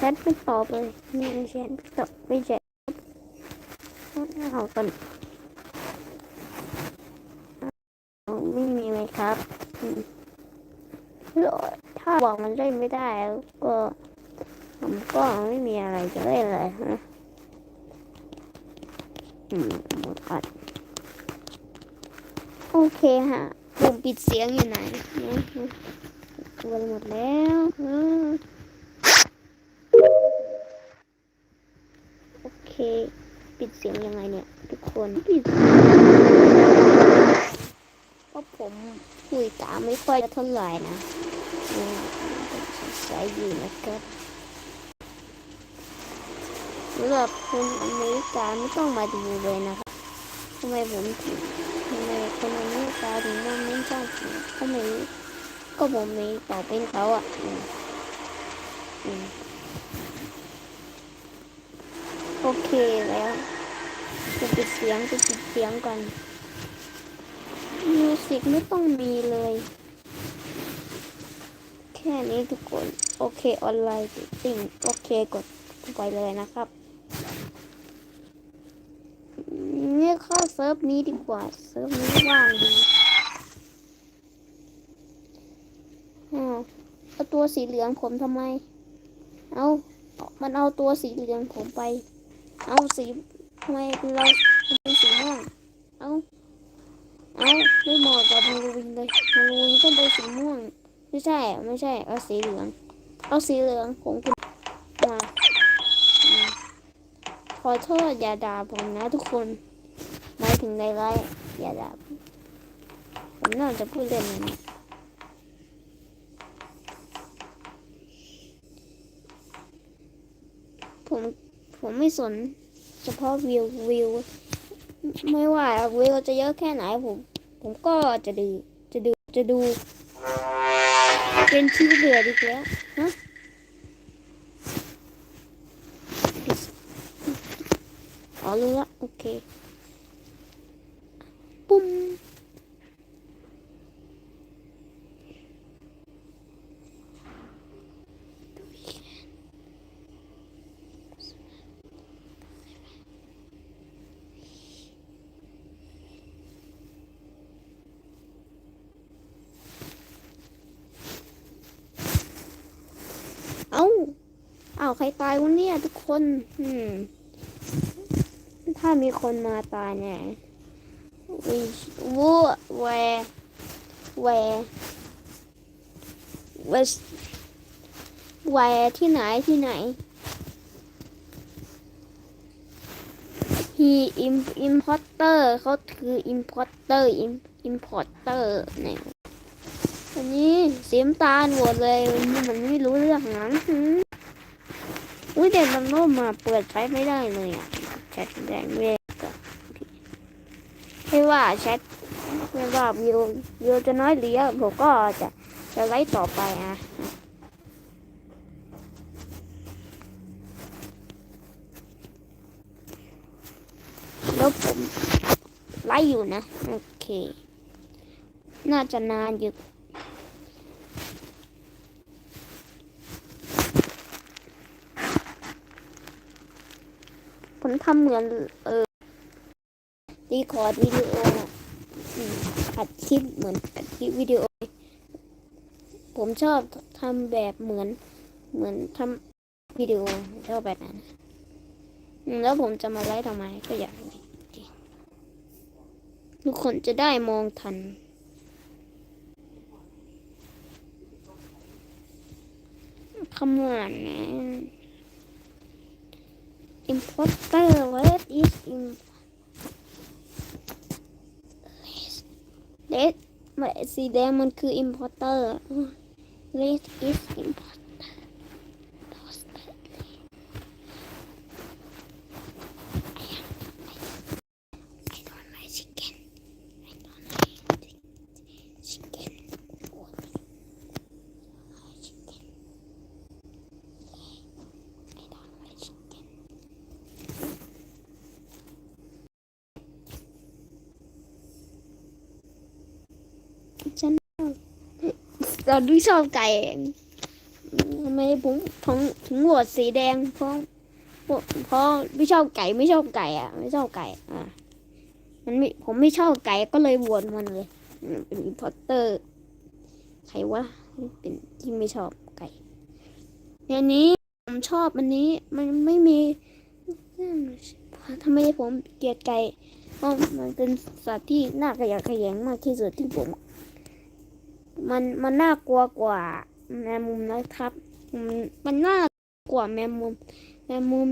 แชทไม่ตอบเลยมีแชทไม่ตอบไม่แชทเอากันเอาไม่มีไหมครับถ้าบอกมันเล่นไม่ได้ก็ผมก็ไม่มีอะไรจะเล่นเลยฮะอืมหมดอัดโอเคฮะปุ่มปิดเสียงอยู่ไหนนะตัวหมดแล้วอืม โอเค ปิดเสียงยังไงเนี่ย ทุกคนปิดเพราะผมคุยตามไม่ค่อยจะเท่าไหร่นะใช้อยู่นะครับสำหรับคนอเมริกาไม่ต้องมาดูเลยนะครับทำไมผมถึงทำไมคนอเมริกาถึงมองเน้นช่องผมก็ไม่ก็ผมไม่ตอบเป็นเขาอะ อืมอืมโอเคแล้วจะปิดเสียงจะปิดเสียงก่อนมิวสิกไม่ต้องมีเลย แค่นี้ทุกคน โอเคออนไลน์ติ่งโอเคกดไปเลยนะครับนี่เข้าเซิร์ฟนี้ดีกว่า เซิร์ฟนี้ว่างดีอ้าวเอาตัวสีเหลืองผมทำไม เอา มันเอาตัวสีเหลืองผมไป เอาสีทำไมเราเป็นสีม่วงเอาเอาไม่เหมาะกับฮาโลวีนเลยฮาโลวีนต้องเป็นสีม่วง ไม่ใช่ ไม่ใช่ เอาสีเหลือง เอาสีเหลืองของคุณมาขอโทษอย่าด่าผมนะทุกคนหมายถึงในไลฟ์อย่าด่าผมผมน่าจะพูดเล่นนะเนี่ยผม ผมไม่สนเฉพาะวิววิว ไม่ว่าวิวจะเยอะแค่ไหนผม ผมก็จะดูจะดูจะดู เป็นที่เหลือดีกแล้วฮะอ๋อรู้ละโอเคปุ้ม ใครตายวะเนี่ยทุกคน อืม ถ้ามีคนมาตายเนี่ยวิวูแวแวเวสแวที่ไหนที่ไหน he im importer เขาคือ importer im importer เนี่ยอันนี้เสียมตาหมดเลยมันไม่รู้เรื่องนั้น ยเด็กมันโน้มมาเปิดใช้ไม่ได้เลยอะแชทแดงเวกับไม่ว่าแชทไม่ว่าวิววิวจะน้อยหรือเยอะผมก็จะจะไล่ต่อไปอะแล้วผมไล่อยู่นะ โอเค น่าจะนานอยู่ ทำเหมือน เออรีคอร์ดวิดีโอน่ะอืมอัดคลิปเหมือนอัดคลิปวิดีโอ ผมชอบทำแบบเหมือน เหมือนทำวิดีโอชอบแบบนั้นแล้วผมจะมาไลฟ์ทำไมก็อยากทุกคนจะได้มองทัน Come on, man. Importer, what is im Let สีแดงมันคือ importer Let is importer ฉันตอนนี้ชอบไก่อเมไมผมถึงถึงโหวตสีแดงเพราะเพราะไม่ชอบไก่ไม่ชอบไก่อะ ไม่ชอบไก่อะมันไม่ผมไม่ชอบไก่ก็เลยโหวตมันเลยเป็นอิพอร์เตอร์ใครวะเป็นที่ไม่ชอบไก่อันนี้ผมชอบอันนี้มันไม่มีทำไมผมเกลียดไก่เพราะมันเป็นสัตว์ที่น่าขยะแขยงมากที่สุดที่ผม มันมันน่ากลัวกว่าแมงมุมนะครับ มันมันน่ากลัวาแมงมุม แมงมุม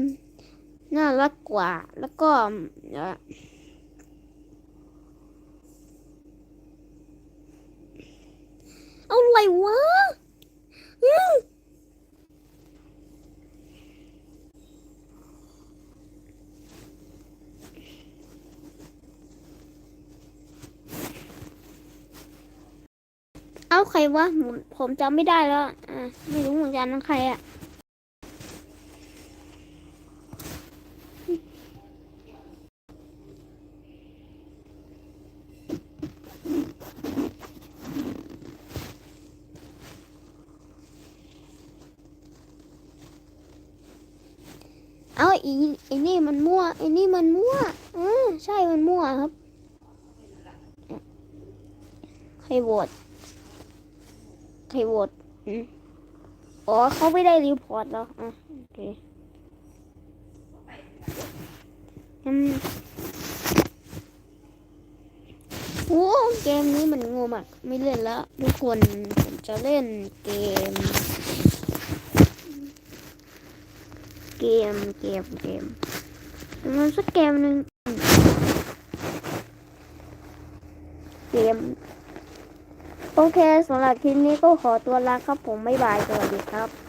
น่ารักกว่า แล้วก็เอาอะไรวะอืมเอา ใครวะผมผมจำไม่ได้แล้ว อะ ไม่รู้เหมือนกันนะใครอะเอาอีไอ้นี่มันมั่วไอ้นี่มันมั่วเออใช่มันมั่วครับ ใครโหวต ใครโหวตอืมอ๋อเขาไม่ได้รีพอร์ตแล้วอะโอเคอืมโอ้เกมนี้มันงงมาก ไม่เล่นแล้วทุกคนผมจะเล่นเกม เกมเกมเกมมันสักเกมหนึ่งเกม โอเคสำหรับคลิปนี้ก็ขอตัวลาครับผม บ๊ายบาย สวัสดีครับ